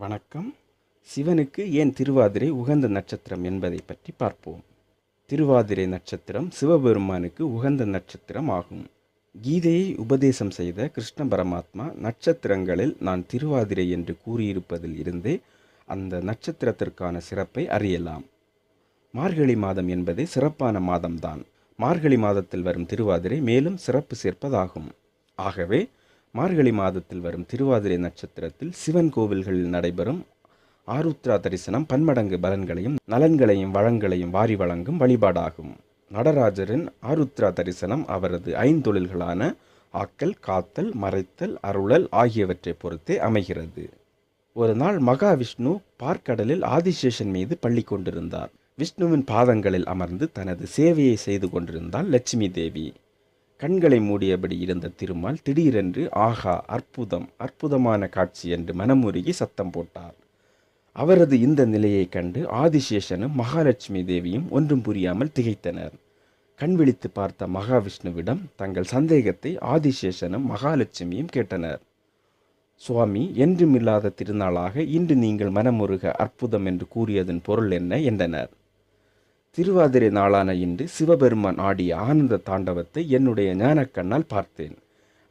வணக்கம். சிவனுக்கு ஏன் திருவாதிரை உகந்த நட்சத்திரம் என்பதை பற்றி பார்ப்போம். திருவாதிரை நட்சத்திரம் சிவபெருமானுக்கு உகந்த நட்சத்திரம் ஆகும். கீதையை உபதேசம் செய்த கிருஷ்ண பரமாத்மா நட்சத்திரங்களில் நான் திருவாதிரை என்று கூறியிருப்பதில் இருந்தே அந்த நட்சத்திரத்திற்கான சிறப்பை அறியலாம். மார்கழி மாதம் என்பதே சிறப்பான மாதம்தான். மார்கழி மாதத்தில் வரும் திருவாதிரை மேலும் சிறப்பு சேர்ப்பதாகும். ஆகவே மார்கழி மாதத்தில் வரும் திருவாதிரை நட்சத்திரத்தில் சிவன் கோவில்களில் நடைபெறும் ஆருத்ரா தரிசனம் பன்மடங்கு பலன்களையும் நலன்களையும் வளங்களையும் வாரி வழங்கும் வழிபாடாகும். நடராஜரின் ஆருத்ரா தரிசனம் அவரது ஐந்தொழில்களான ஆக்கல் காத்தல் மறைத்தல் அருளல் ஆகியவற்றை பொறுத்தே அமைகிறது. ஒரு நாள் மகாவிஷ்ணு பார்க்கடலில் ஆதிசேஷன் மீது பள்ளி கொண்டிருந்தார். விஷ்ணுவின் பாதங்களில் அமர்ந்து தனது சேவையை செய்து கொண்டிருந்தாள் லட்சுமி தேவி. கண்களை மூடியபடி இருந்த திருமால் திடீரென்று ஆகா அற்புதம் அற்புதமான காட்சி என்று மனமுருகி சத்தம் போட்டார். அவரது இந்த நிலையைக் கண்டு ஆதிசேஷனும் மகாலட்சுமி தேவியும் ஒன்றும் புரியாமல் திகைத்தனர். கண் விழித்து பார்த்த மகாவிஷ்ணுவிடம் தங்கள் சந்தேகத்தை ஆதிசேஷனும் மகாலட்சுமியும் கேட்டனர். சுவாமி என்றுமில்லாத திருநாளாக இன்று நீங்கள் மனமுருக அற்புதம் என்று கூறியதன் பொருள் என்ன? என்றனர். திருவாதிரை நாளான இன்று சிவபெருமான் ஆடிய ஆனந்த தாண்டவத்தை என்னுடைய ஞானக்கண்ணால் பார்த்தேன்.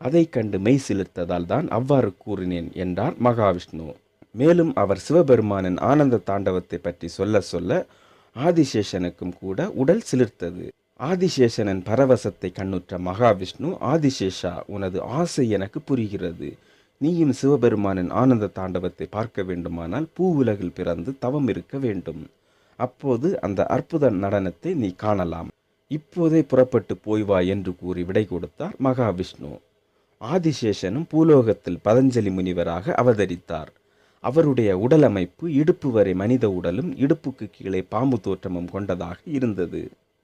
அதை கண்டு மெய் சிலிர்த்ததால் தான் அவ்வாறு கூறினேன் என்றார் மகாவிஷ்ணு. மேலும் அவர் சிவபெருமானின் ஆனந்த தாண்டவத்தை பற்றி சொல்ல சொல்ல ஆதிசேஷனுக்கும் கூட உடல் சிலிர்த்தது. ஆதிசேஷனின் பரவசத்தை கண்ணுற்ற மகாவிஷ்ணு ஆதிசேஷா உனது ஆசை எனக்கு புரிகிறது. நீயும் சிவபெருமானின் ஆனந்த தாண்டவத்தை பார்க்க வேண்டுமானால் பூவுலகில் பிறந்து தவம் இருக்க வேண்டும். அப்போது அந்த அற்புத நடனத்தை நீ காணலாம். இப்போதே புறப்பட்டு போய் வா என்று கூறி விடை கொடுத்தார் மகாவிஷ்ணு. ஆதிசேஷனும் பூலோகத்தில் பதஞ்சலி முனிவராக அவதரித்தார். அவருடைய உடலமைப்பு இடுப்பு வரை மனித உடலும் இடுப்புக்கு கீழே பாம்பு தோற்றமும் கொண்டதாக இருந்தது.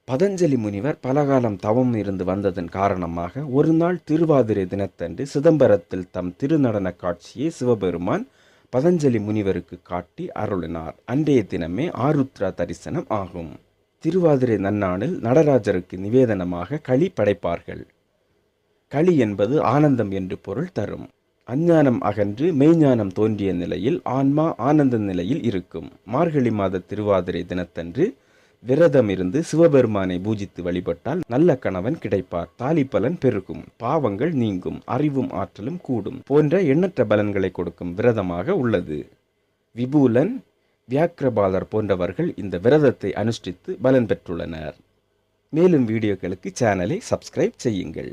பதஞ்சலி முனிவர் பலகாலம் தவம் இருந்து வந்ததன் காரணமாக ஒரு நாள் திருவாதிரை தினத்தன்று சிதம்பரத்தில் தம் திருநடன காட்சியை சிவபெருமான் பதஞ்சலி முனிவருக்கு காட்டி அருளினார். அன்றைய தினமே ஆருத்ரா தரிசனம் ஆகும். திருவாதிரை நன்னாளில் நடராஜருக்கு நிவேதனமாக களி படைப்பார்கள். களி என்பது ஆனந்தம் என்று பொருள் தரும். அஞ்ஞானம் அகன்று மெய்ஞானம் தோன்றிய நிலையில் ஆன்மா ஆனந்த நிலையில் இருக்கும். மார்கழி மாத திருவாதிரை தினத்தன்று விரதம் இருந்து சிவபெருமானை பூஜித்து வழிபட்டால் நல்ல கணவன் கிடைப்பார். தாலி பலன் பெருகும் பாவங்கள் நீங்கும். அறிவும் ஆற்றலும் கூடும். போன்ற எண்ணற்ற பலன்களை கொடுக்கும் விரதமாக உள்ளது. விபூலன் வியாக்கிரபாலர் போன்றவர்கள் இந்த விரதத்தை அனுஷ்டித்து பலன் பெற்றுள்ளனர். மேலும் வீடியோக்களுக்கு சேனலை சப்ஸ்கிரைப் செய்யுங்கள்.